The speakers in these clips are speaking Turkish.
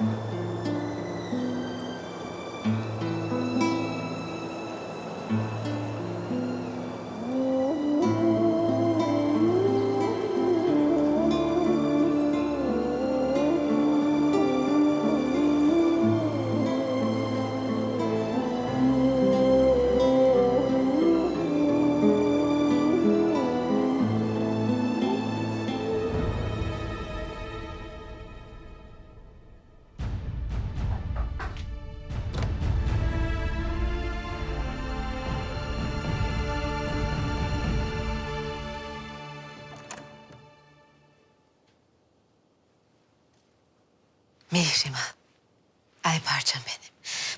Mm-hmm. Mihrimah. Ay parçam benim.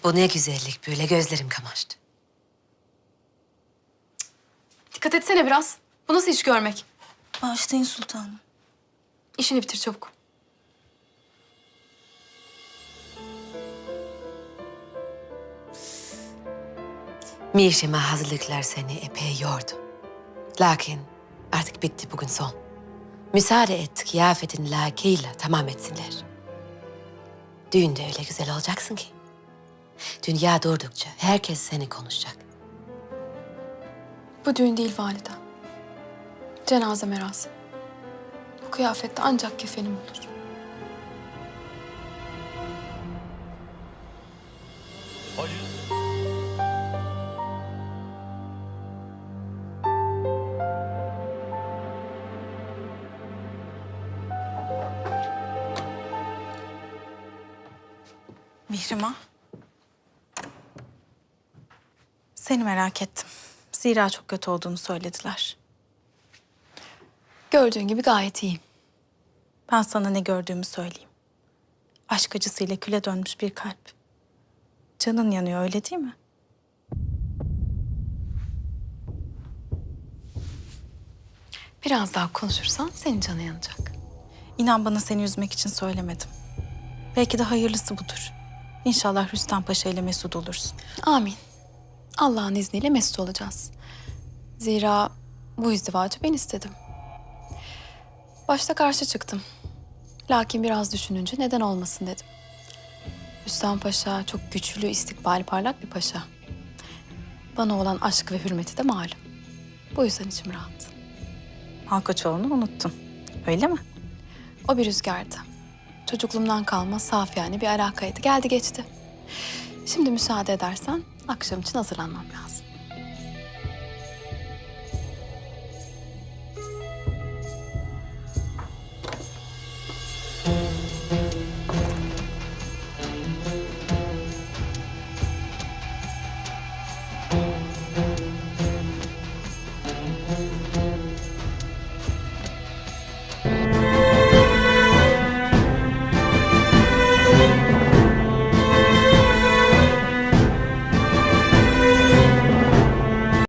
Bu ne güzellik böyle gözlerim kamaştı. Dikkat etsene biraz. Bu nasıl iş görmek? Bağışlayın sultanım. İşini bitir çabuk. Mihrimah hazırlıklar seni epey yordu. Lakin artık bitti bugün son. Müsaade et kıyafetin layıkıyla tamam etsinler. Düğünde öyle güzel olacaksın ki. Dünya durdukça herkes seni konuşacak. Bu düğün değil valide. Cenaze merasimi. Bu kıyafette ancak kefenim olur. Mihrimah. Seni merak ettim. Zira çok kötü olduğunu söylediler. Gördüğün gibi gayet iyiyim. Ben sana ne gördüğümü söyleyeyim. Aşk acısıyla küle dönmüş bir kalp. Canın yanıyor öyle değil mi? Biraz daha konuşursan senin canın yanacak. İnan bana seni üzmek için söylemedim. Belki de hayırlısı budur. İnşallah Rüstem Paşa ile mesut olursun. Amin. Allah'ın izniyle mesut olacağız. Zira bu izdivacı ben istedim. Başta karşı çıktım. Lakin biraz düşününce neden olmasın dedim. Rüstem Paşa çok güçlü, istikbali parlak bir paşa. Bana olan aşk ve hürmeti de malum. Bu yüzden içim rahat. Malkoçoğlu'nu unuttun. Öyle mi? O bir rüzgardı. Çocukluğumdan kalma saf yani bir alakaydı. Geldi geçti. Şimdi müsaade edersen akşam için hazırlanmam lazım.